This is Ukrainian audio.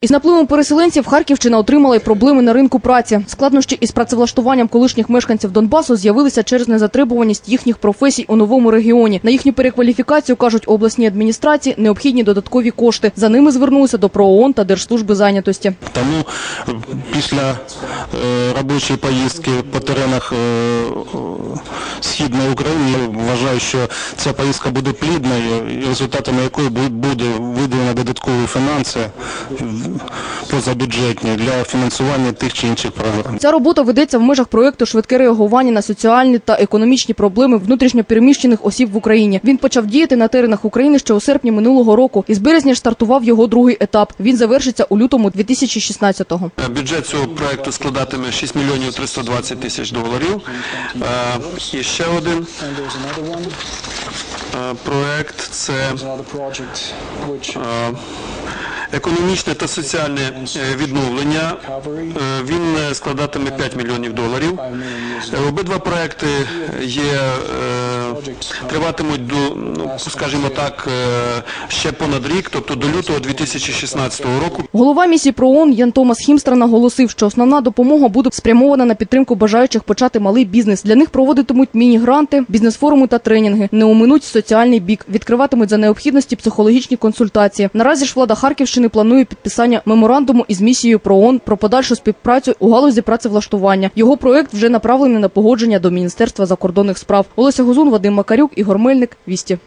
Із напливом переселенців Харківщина отримала й проблеми на ринку праці. Складнощі із працевлаштуванням колишніх мешканців Донбасу з'явилися через незатребуваність їхніх професій у новому регіоні. На їхню перекваліфікацію кажуть обласні адміністрації необхідні додаткові кошти. За ними звернулися до ПРООН та Держслужби зайнятості. Тому е, після е, робочої поїздки по теренах е, Східної України вважаю, що ця поїздка буде плідною, результатами якої бу- буде виділено додаткові фінанси позабюджетні для фінансування тих чи інших програм. Ця робота ведеться в межах проєкту швидке реагування на соціальні та економічні проблеми внутрішньопереміщених осіб в Україні. Він почав діяти на теренах України ще у серпні минулого року. Із березня стартував його другий етап. Він завершиться у лютому 2016-го. Бюджет цього проекту складатиме 6 мільйонів 320 тисяч доларів. Е, І ще один Е, проект це е, економічне та соціальне е, відновлення. Він складатиме 5 мільйонів доларів. 5 million years. Обидва проекти є триватимуть до, ну скажімо так, е, ще понад рік, тобто до лютого 2016 року. Голова місії ПРООН Ян Томас Хімстра наголосив, що основна допомога буде спрямована на підтримку бажаючих почати малий бізнес. Для них проводитимуть міні-гранти, бізнес-форуми та тренінги. Не оминуть соціальний бік, відкриватимуть за необхідності психологічні консультації. Наразі ж влада Харківщини планує підписання меморандуму із місією ПРООН про подальшу співпрацю у галузі працевлаштування. Його проект вже направлений на погодження до Міністерства закордонних справ. Олеся Гузун, Вадим Макарюк, Ігор Мельник, Вісті.